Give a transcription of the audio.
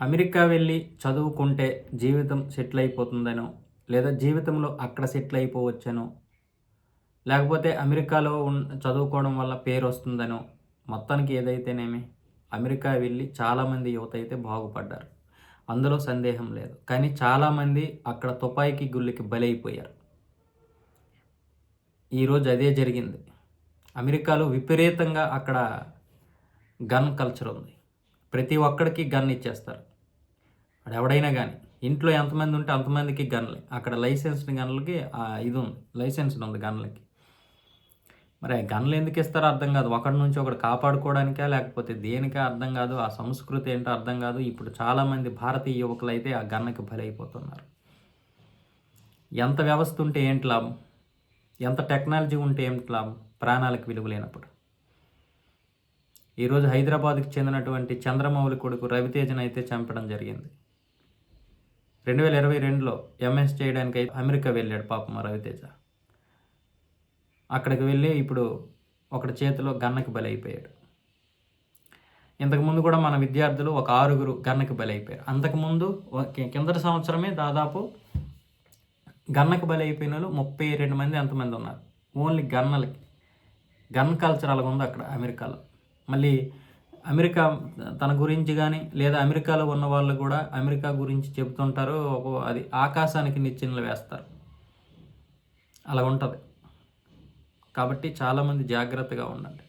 America వెళ్ళి చదువుకుంటే జీవితం సెటిల్ అయిపోతుందనో లేదా జీవితంలో అక్కడ సెటిల్ అయిపోవచ్చనో లేకపోతే అమెరికాలో ఉన్ చదువుకోవడం వల్ల పేరు వస్తుందనో మొత్తానికి ఏదైతేనేమి అమెరికా వెళ్ళి చాలామంది యువత అయితే బాగుపడ్డారు. అందులో సందేహం లేదు. కానీ చాలామంది అక్కడ తుపాయికి గుళ్ళకి బలైపోయారు. ఈరోజు అదే జరిగింది. అమెరికాలో విపరీతంగా అక్కడ గన్ కల్చర్ ఉంది. ప్రతి ఒక్కడికి గన్ ఇచ్చేస్తారు. వాడు ఎవడైనా కానీ ఇంట్లో ఎంతమంది ఉంటే అంతమందికి గన్లే. అక్కడ లైసెన్స్డ్ గన్లకి ఇది ఉంది. లైసెన్స్డ్ ఉంది గన్లకి. మరి ఆ గన్లు ఎందుకు ఇస్తారో అర్థం కాదు. ఒకటి నుంచి ఒకటి కాపాడుకోవడానికా లేకపోతే దేనికా అర్థం కాదు. ఆ సంస్కృతి ఏంటో అర్థం కాదు. ఇప్పుడు చాలామంది భారతీయ యువకులు అయితే ఆ గన్నకి బలైపోతున్నారు. ఎంత వ్యవస్థ ఉంటే ఏంటి లాభం? ఎంత టెక్నాలజీ ఉంటే ఏంటి లాభం? ప్రాణాలకు విలువ లేనప్పుడు. ఈరోజు హైదరాబాద్కి చెందినటువంటి చంద్రమౌళి కొడుకు రవితేజను అయితే చంపడం జరిగింది. రెండు వేల ఇరవై రెండులో ఎంఎస్ చేయడానికి అయితే అమెరికా వెళ్ళాడు పాపం రవితేజ. అక్కడికి వెళ్ళి ఇప్పుడు ఒకటి చేతిలో గన్నకి బలైపోయాడు. ఇంతకుముందు కూడా మన విద్యార్థులు ఒక ఆరుగురు గన్నకి బలైపోయారు. అంతకుముందు కిందటి సంవత్సరమే దాదాపు గన్నకు బలైపోయిన వాళ్ళు ముప్పై రెండు మంది ఎంతమంది ఉన్నారు. ఓన్లీ గన్నలకి. గన్ కల్చర్ అలాగ ఉంది అక్కడ అమెరికాలో. మళ్ళీ అమెరికా తన గురించి కానీ లేదా అమెరికాలో ఉన్న వాళ్ళు కూడా అమెరికా గురించి చెబుతుంటారు. అది ఆకాశానికి నిచ్చెనలు వేస్తారు. అలా ఉంటుంది. కాబట్టి చాలామంది జాగ్రత్తగా ఉండండి.